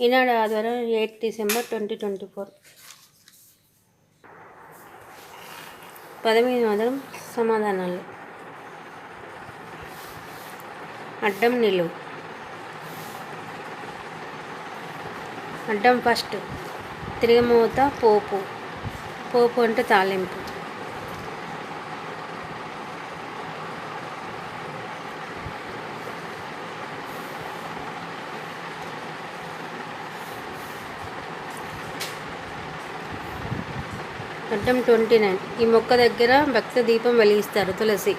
ఈనాడు ఆదివారం eight December twenty twenty four. పదమూడు వందల సమాధానాలు. అడ్డం నిలువు. అడ్డం ఫస్ట్. తిరిగమూత పోపు. పోపు అంటే తాలింపు. అడ్డం ట్వంటీ నైన్. ఈ మొక్క దగ్గర భక్త దీపం వెలిగిస్తారు తులసి.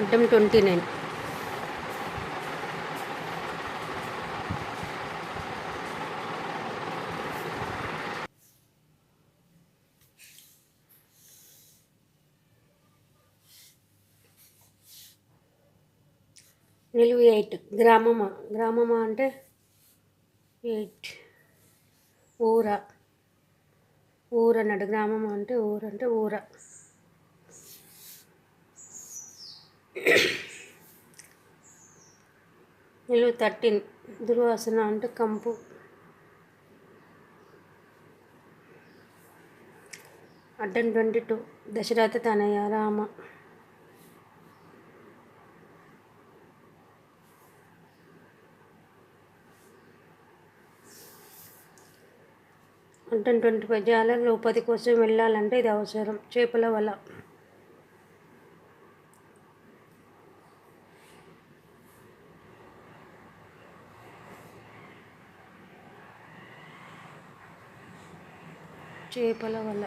అడ్డం ట్వంటీ నైన్. నిలువు ఎయిట్. గ్రామమా గ్రామమా అంటే ఎయిట్. ఊరా. ఊర అన్నాడు గ్రామం అంటే ఊరు అంటే ఊర. నిలువు థర్టీన్. దుర్వాసన అంటే కంపు. అడ్డం ట్వంటీ టూ. దశరథ తనయ రామ. ట్వంటీ ఫైవ్ జాలర్లు ఉపాధి కోసం వెళ్ళాలంటే ఇది అవసరం. చేపల వల. చేపల వల.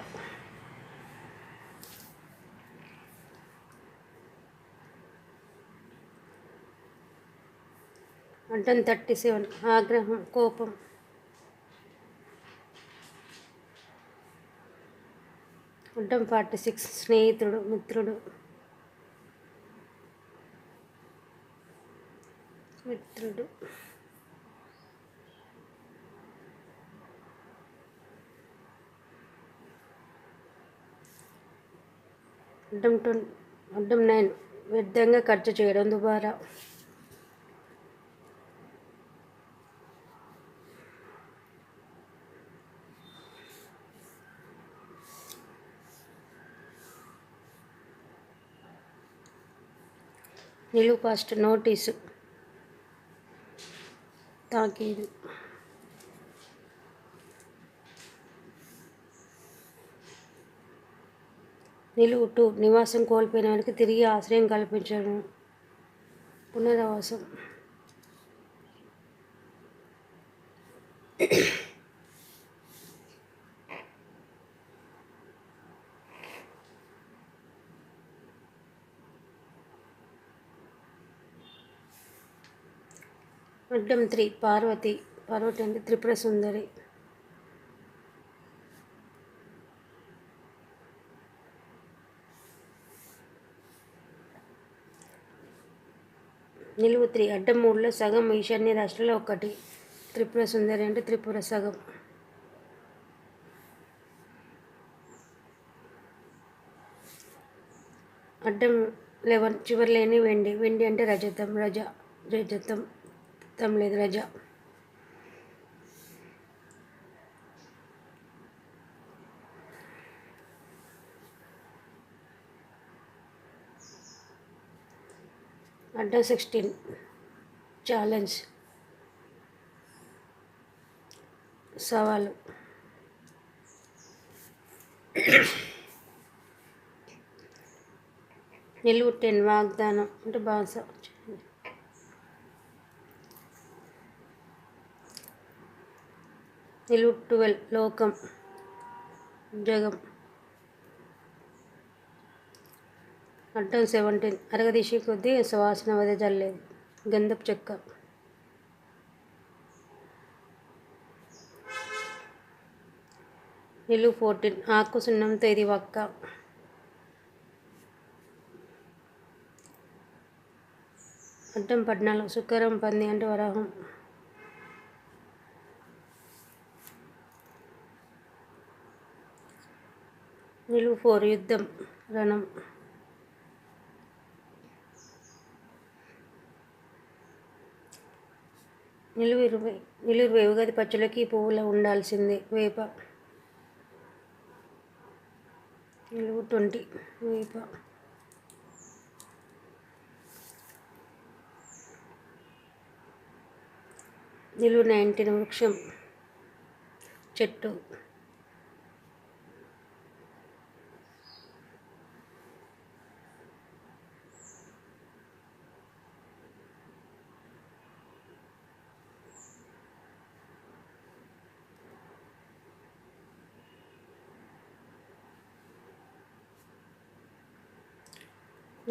అడ్డం థర్టీ సెవెన్ ఆగ్రహం కోపం. అడ్డం ఫార్టీ సిక్స్ స్నేహితుడు మిత్రుడు. మిత్రుడు. అడ్డం ట్వం అడ్డం నైన్. వ్యర్థంగా ఖర్చు చేయడం ద్వారా నిలువు ఫస్ట్ నోటీసు తాకీదు. నిలువు టూ నివాసం కోల్పోయిన వారికి తిరిగి ఆశ్రయం కల్పించడం. పునరావాసం. అడ్డం త్రీ పార్వతి పార్వతి అంటే త్రిపుర సుందరి. నిలువు త్రీ అడ్డం మూడులో సగం ఈశాన్య రాష్ట్రంలో ఒకటి. త్రిపుర సుందరి అంటే త్రిపుర సగం. అడ్డం లెవెన్ చివరి లేని వెండి. వెండి అంటే రజతం రజ రజతం. ఇష్టం లేదు రజ. అడ్డా సిక్స్టీన్ ఛాలెంజ్ సవాలు నిలువు టెన్ వాగ్దానం అంటే భాష నిలువు ట్వెల్వ్ లోకం జగం. అడ్డం సెవెంటీన్. అరగదీసి కొద్దీ సువాసన వదే చల్లేదు గంధపు చెక్క. నిలువు ఫోర్టీన్. ఆకు సున్నంతో ఇది వక్క. అడ్డం పద్నాలుగు. శుక్రం పంది అంటే వరాహం. నిలువు ఫోర్ యుద్ధం రణం. నిలువు ఇరవై నిలువు ఇరవై ఉగాది పచ్చళ్ళకి పువ్వులో ఉండాల్సిందే. వేప. నిలువు ట్వంటీ వేప. నిలువు నైన్టీన్ వృక్షం చెట్టు.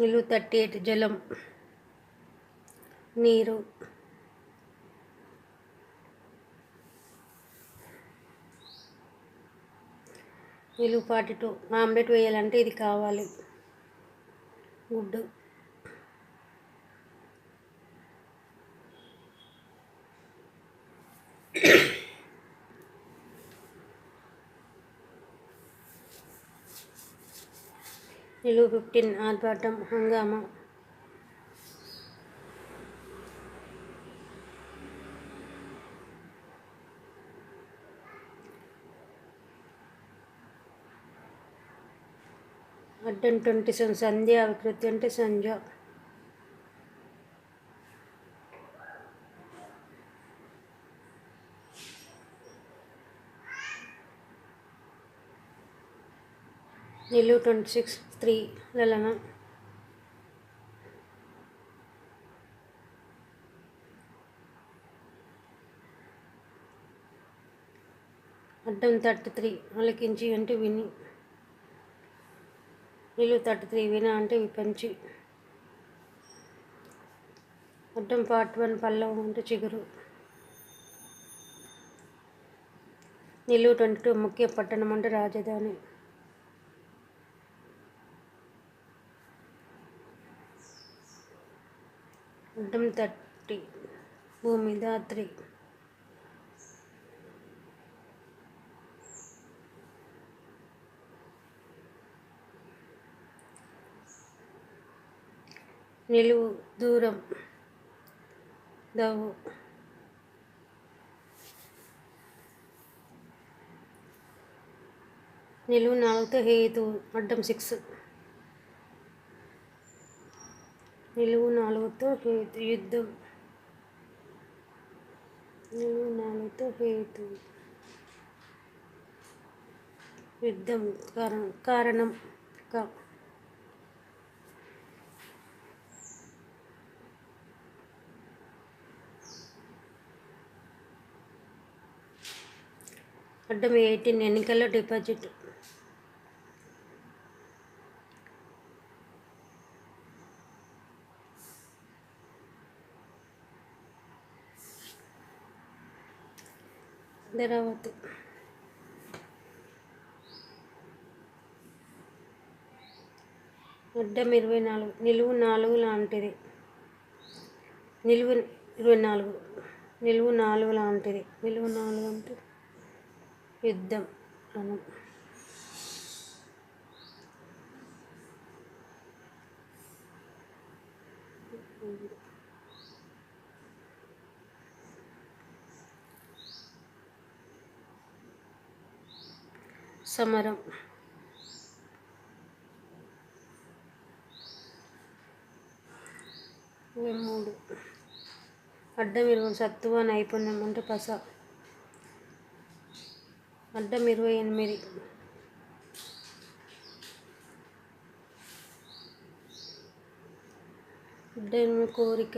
నిలువు థర్టీ ఎయిట్ జలం నీరు. నిలువు ఫార్టీ టూ ఆమ్లెట్ వేయాలంటే ఇది కావాలి. గుడ్డు. నిలువు ఫిఫ్టీన్ ఆర్భాటం హంగామా. అడ్డం ట్వంటీ సెవెన్ సంధ్య వికృతి అంటే సంజ నిలువు ట్వంటీ సిక్స్ త్రీ అడ్డం థర్టీ త్రీ అలకించి అంటే విని. నిలువు థర్టీ త్రీ విన అంటే విపంచి. అడ్డం పార్ట్ వన్ పల్లవం అంటే చిగురు. నిలువు ట్వంటీ టూ ముఖ్య పట్టణం అంటే రాజధాని. అడ్డం థర్టీ భూమిదాత్రి నిలువు దూరం దవు నిలువు నాలుగుతో హేతు అడ్డం సిక్స్. నిలువు నాలుగుతో యుద్ధం. నిలువు నాలుగుతో హేతు యుద్ధం కారణం కారణం అడ్డం ఎయిటీన్ ఎన్నికల్లో డిపాజిట్ ధరావతి అడ్డం ఇరవై నాలుగు. నిలువు నాలుగు లాంటిది. నిలువు ఇరవై నాలుగు. నిలువు నాలుగు లాంటిది. నిలువు నాలుగు అంటే యుద్ధం. అను సమరం. మూడు. అడ్డం ఇరవై సత్తువ నైపుణ్యం అంటే పస. అడ్డం ఇరవై ఎనిమిది. అడ్డం ఎనిమిది కోరిక.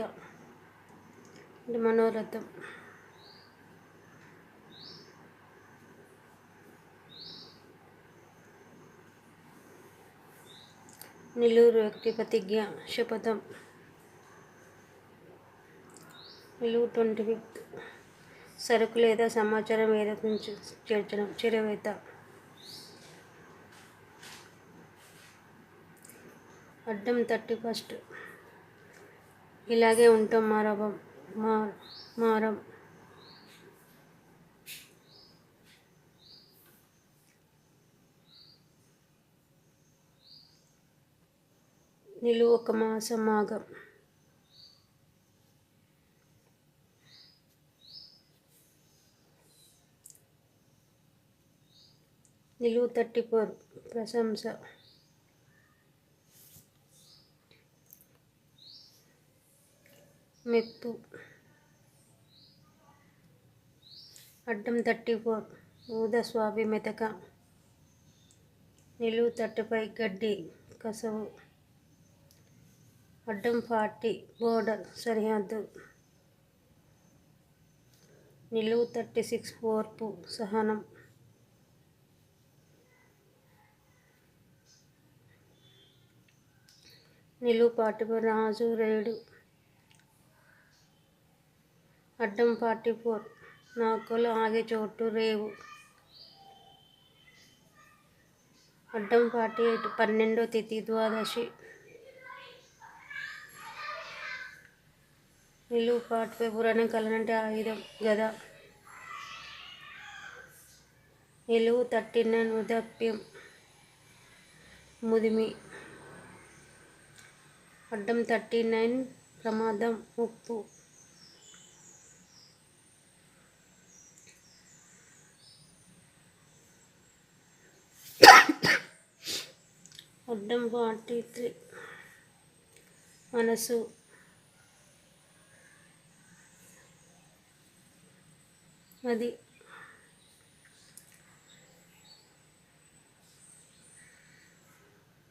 అంటే మనోరథం. నెల్లూరు వ్యక్తి ప్రతిజ్ఞ శపథం. నిలువు ట్వంటీ ఫిఫ్త్ సరుకు లేదా సమాచారం ఏదో చేర్చడం? చిరవేత. అడ్డం థర్టీ ఫస్ట్. ఇలాగే ఉంటాం మారవం మా మారం. నిలు ఒక మాసం ఆగం నిలువు ఫోర్ ప్రశంస. మెప్పు. అడ్డం తట్టిపోరు ఊద స్వాభి మెతక నిలువు ఫైవ్ గడ్డి కసవు. అడ్డం ఫార్టీ బోర్డర్ సరిహద్దు. నిలువు థర్టీ సిక్స్ ఓర్పు సహనం. నిలువు ఫార్టీ ఫోర్ రాజు రేడు. అడ్డం ఫార్టీ ఫోర్ నాకులు ఆగే చోటు రేవు. అడ్డం ఫార్టీ ఎయిట్ పన్నెండో తిథి ద్వాదశి. నిలువు పాటుపై పురాణం కలనంటే ఆయుధం గదా. నిలువు థర్టీ నైన్ ముదిమి. అడ్డం థర్టీ నైన్ ప్రమాదం ఉప్పు. అడ్డం ఫార్టీ త్రీ మనసు అది.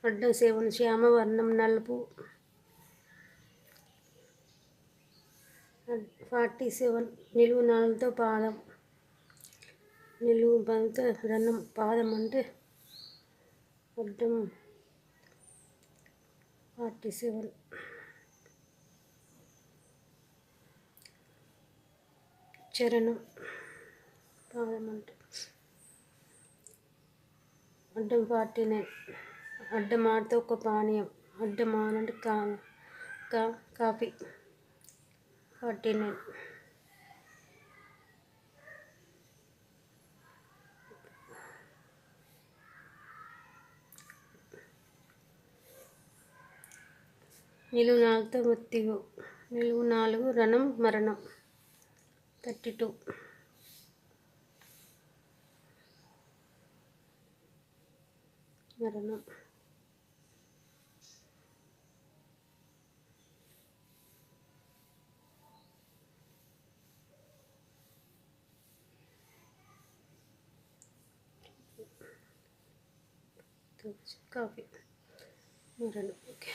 అడ్డం సేవన్ శ్యామవర్ణం నలుపు. ఫార్టీ సెవెన్ నిలువు నాలుగుతో పాదం. నిలువు బంతో రన్నం పాదం అంటే అడ్డం ఫార్టీ సెవెన్. చరణం. పాదం అంటే అడ్డం ఫార్టీ నైన్ అడ్డం ఆడితే ఒక పానీయం అడ్డం ఆనంటే కా కా కాఫీ ఫార్టీ నైన్ నిలువు నాలుగుతో మృత్యువు నిలువు నాలుగు రణం మరణం థర్టీ టూ. మరణం కాఫీ మరణం ఓకే